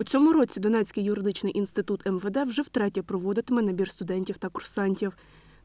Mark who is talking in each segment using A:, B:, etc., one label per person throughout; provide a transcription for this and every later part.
A: У цьому році Донецький юридичний інститут МВД вже втретє проводитиме набір студентів та курсантів.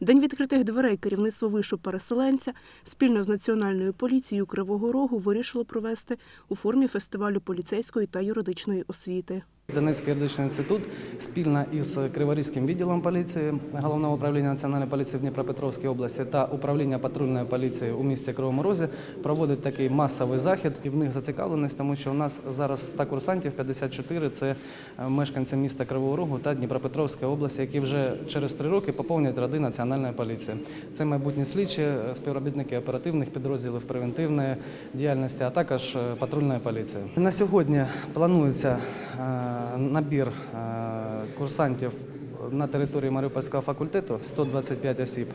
A: День відкритих дверей керівництво вишу переселенця спільно з національною поліцією Кривого Рогу вирішило провести у формі фестивалю поліцейської та юридичної освіти.
B: Донецький юридичний інститут спільно із Криворізьким відділом поліції Головного управління Національної поліції в Дніпропетровській області та управління патрульної поліції у місті Кривому Розі проводить такий масовий захід. І в них зацікавленість, тому що у нас зараз 100 курсантів, 54 – це е, мешканці міста Кривого Рогу та Дніпропетровської області, які вже через три роки поповнюють ряди Національної поліції. Це майбутні слідчі, е, співробітники оперативних підрозділів превентивної діяльності, а також е, патрульної поліції. На сьогодні планується набір е, курсантів на території Маріупольського факультету 125 осіб.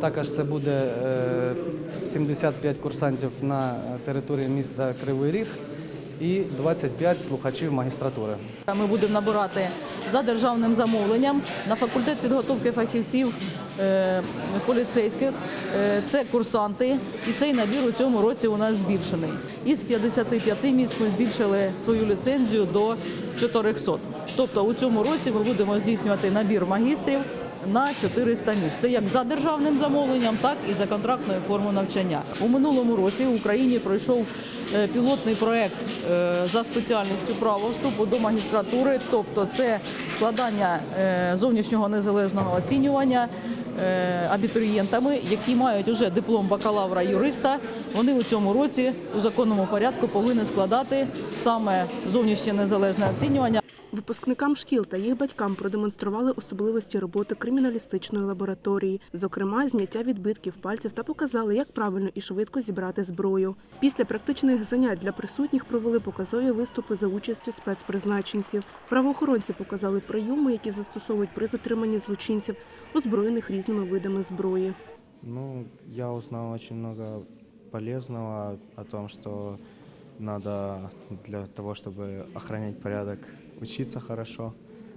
B: Також це буде е, 75 курсантів на території міста Кривий Ріг і 25 слухачів магістратури.
C: Ми будемо набирати за державним замовленням на факультет підготовки фахівців е, поліцейських. Е, Це курсанти, і цей набір у цьому році у нас збільшений. Із 55 місць ми збільшили свою ліцензію до 400. Тобто у цьому році ми будемо здійснювати набір магістрів на 400 місць. Це як за державним замовленням, так і за контрактною формою навчання. У минулому році в Україні пройшов е, пілотний проект е, за спеціальністю право вступу до магістратури, тобто це складання е, зовнішнього незалежного оцінювання абітурієнтами, які мають уже диплом бакалавра юриста. Вони у цьому році у законному порядку повинні складати саме зовнішнє незалежне оцінювання.
A: Випускникам шкіл та їх батькам продемонстрували особливості роботи криміналістичної лабораторії, зокрема, зняття відбитків пальців та показали, як правильно і швидко зібрати зброю. Після практичних занять для присутніх провели показові виступи за участю спецпризначенців. Правоохоронці показали прийоми, які застосовують при затриманні злочинців, озброєних різними видами зброї.
D: Ну, я узнал очень много полезного о том, что надо для того, чтобы охранять порядок, учиться хорошо,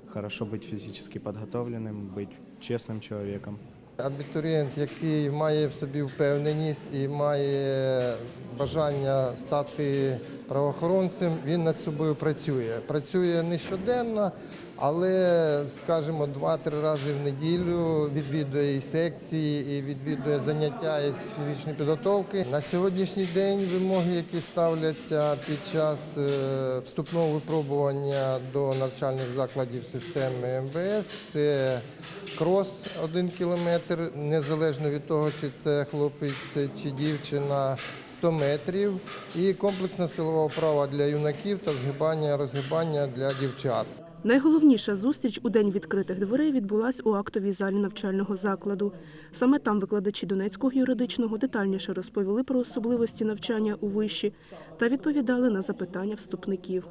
D: хорошо быть физически подготовленным, быть честным человеком.
E: Абітурієнт, який має в собі впевненість і має бажання стати правоохоронцем, він над собою працює. Працює не щоденно, але, скажімо, два-три рази в неділю відвідує і секції, і відвідує заняття із фізичної підготовки. На сьогоднішній день вимоги, які ставляться під час е, вступного випробування до навчальних закладів системи МВС, це крос один кілометр, незалежно від того, чи це хлопець чи дівчина 100 метрів, і комплексна силова вправа для юнаків та згибання розгибання для дівчат.
A: Найголовніша зустріч у день відкритих дверей відбулась у актовій залі навчального закладу. Саме там викладачі Донецького юридичного детальніше розповіли про особливості навчання у виші та відповідали на запитання вступників.